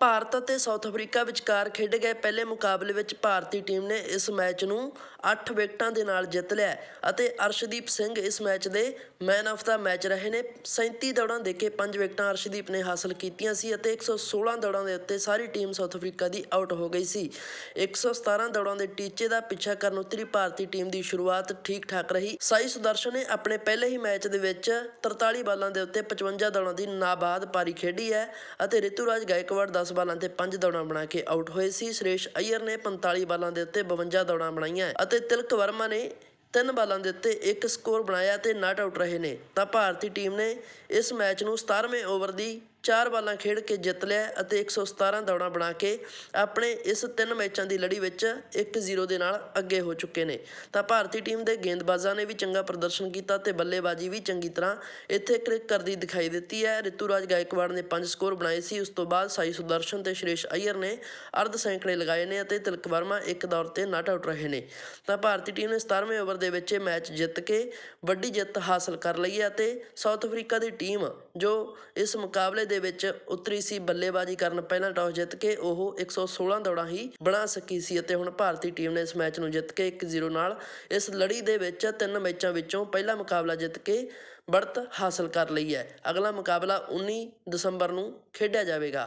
ਭਾਰਤ ਅਤੇ south Africa ਵਿਚਕਾਰ ਖੇਡੇ ਗਏ ਪਹਿਲੇ ਮੁਕਾਬਲੇ ਵਿੱਚ ਭਾਰਤੀ ਟੀਮ ਨੇ ਇਸ ਮੈਚ ਨੂੰ 8 ਵਿਕਟਾਂ ਦੇ ਨਾਲ ਜਿੱਤ ਲਿਆ ਅਤੇ ਅਰਸ਼ਦੀਪ ਸਿੰਘ ਇਸ ਮੈਚ ਦੇ ਮੈਨ ਆਫ ਦਾ ਮੈਚ ਰਹੇ ਨੇ। 37 ਦੌੜਾਂ ਦੇ ਕੇ 5 ਵਿਕਟਾਂ ਅਰਸ਼ਦੀਪ ਨੇ ਹਾਸਲ ਕੀਤੀਆਂ ਸੀ ਅਤੇ 116 ਦੌੜਾਂ ਦੇ ਉੱਤੇ ਸਾਰੀ ਟੀਮ ਸਾਊਥ ਅਫਰੀਕਾ ਦੀ ਆਊਟ ਹੋ ਗਈ ਸੀ। 117 ਦੌੜਾਂ ਦੇ ਟੀਚੇ ਦਾ ਪਿੱਛਾ ਕਰਨ ਉੱਤਰੀ ਭਾਰਤੀ ਟੀਮ ਦੀ ਸ਼ੁਰੂਆਤ ਠੀਕ ਠਾਕ ਰਹੀ। ਸਾਈ ਸੁਦਰਸ਼ਨ ਨੇ ਆਪਣੇ ਪਹਿਲੇ ਹੀ ਮੈਚ ਦੇ ਵਿੱਚ 43 ਬਾਲਾਂ ਦੇ ਉੱਤੇ 55 ਦੌੜਾਂ ਦੀ ਨਾਬਾਦ ਪਾਰੀ ਖੇਡੀ ਹੈ ਅਤੇ ਰਿਤੂਰਾਜ ਗਾਇਕਵਾੜ ਦਾ 10 ਬਾਲਾਂ ਤੇ 5 ਦੌੜਾਂ ਬਣਾ ਕੇ ਆਊਟ ਹੋਏ ਸੀ। ਸੁਰੇਸ਼ ਅਈਅਰ ਨੇ 45 ਬਾਲਾਂ ਦੇ ਉੱਤੇ 52 ਦੌੜਾਂ ਬਣਾਈਆਂ ਅਤੇ ਤਿਲਕ ਵਰਮਾ ਨੇ ਤਿੰਨ ਬਾਲਾਂ ਦੇ ਉੱਤੇ ਇੱਕ ਸਕੋਰ ਬਣਾਇਆ ਅਤੇ ਨਾਟ ਆਊਟ ਰਹੇ ਨੇ। ਤਾਂ ਭਾਰਤੀ ਟੀਮ ਨੇ ਇਸ ਮੈਚ ਨੂੰ 17ਵੇਂ ਓਵਰ ਦੀ ਚਾਰ ਬਾਲਾਂ ਖੇਡ ਕੇ ਜਿੱਤ ਲਿਆ ਅਤੇ 117 ਦੌੜਾਂ ਬਣਾ ਕੇ ਆਪਣੇ ਇਸ ਤਿੰਨ ਮੈਚਾਂ ਦੀ ਲੜੀ ਵਿੱਚ 1-0 ਦੇ ਨਾਲ ਅੱਗੇ ਹੋ ਚੁੱਕੇ ਨੇ। ਤਾਂ ਭਾਰਤੀ ਟੀਮ ਦੇ ਗੇਂਦਬਾਜ਼ਾਂ ਨੇ ਵੀ ਚੰਗਾ ਪ੍ਰਦਰਸ਼ਨ ਕੀਤਾ ਤੇ ਬੱਲੇਬਾਜ਼ੀ ਵੀ ਚੰਗੀ ਤਰ੍ਹਾਂ ਇੱਥੇ ਕਲਿੱਕ ਕਰਦੀ ਦਿਖਾਈ ਦਿੱਤੀ ਹੈ। ਰਿਤੂਰਾਜ ਗਾਇਕਵਾੜ ਨੇ 5 ਸਕੋਰ ਬਣਾਏ ਸੀ। ਉਸ ਤੋਂ ਬਾਅਦ ਸਾਈ ਸੁਦਰਸ਼ਨ ਤੇ ਸ਼੍ਰੇਸ਼ ਅਈਅਰ ਨੇ ਅਰਧ ਸੈਂਕੜੇ ਲਗਾਏ ਨੇ ਅਤੇ ਤਿਲਕ ਵਰਮਾ ਇੱਕ ਦੌਰ ਤੇ ਨਾਟ ਆਊਟ ਰਹੇ ਨੇ। ਤਾਂ ਭਾਰਤੀ ਟੀਮ ਨੇ 17ਵੇਂ ਓਵਰ ਓਵਰ ਦੇ ਵਿੱਚ ਇਹ ਮੈਚ ਜਿੱਤ ਕੇ ਵੱਡੀ ਜਿੱਤ ਹਾਸਲ ਕਰ ਲਈ ਹੈ ਅਤੇ ਸਾਊਥ ਅਫਰੀਕਾ ਦੀ ਟੀਮ ਜੋ ਇਸ ਮੁਕਾਬਲੇ ਦੇ ਵਿੱਚ ਉਤਰੀ ਸੀ, ਬੱਲੇਬਾਜ਼ੀ ਕਰਨ ਪਹਿਲਾਂ ਟਾਸ ਜਿੱਤ ਕੇ ਉਹ 116 ਦੌੜਾਂ ਹੀ ਬਣਾ ਸਕੀ ਸੀ ਅਤੇ ਹੁਣ ਭਾਰਤੀ ਟੀਮ ਨੇ ਇਸ ਮੈਚ ਨੂੰ ਜਿੱਤ ਕੇ 1-0 ਨਾਲ ਇਸ ਲੜੀ ਦੇ ਵਿੱਚ ਤਿੰਨ ਮੈਚਾਂ ਵਿੱਚੋਂ ਪਹਿਲਾ ਮੁਕਾਬਲਾ ਜਿੱਤ ਕੇ ਬੜਤ ਹਾਸਲ ਕਰ ਲਈ ਹੈ। ਅਗਲਾ ਮੁਕਾਬਲਾ 19 ਦਸੰਬਰ ਨੂੰ ਖੇਡਿਆ ਜਾਵੇਗਾ।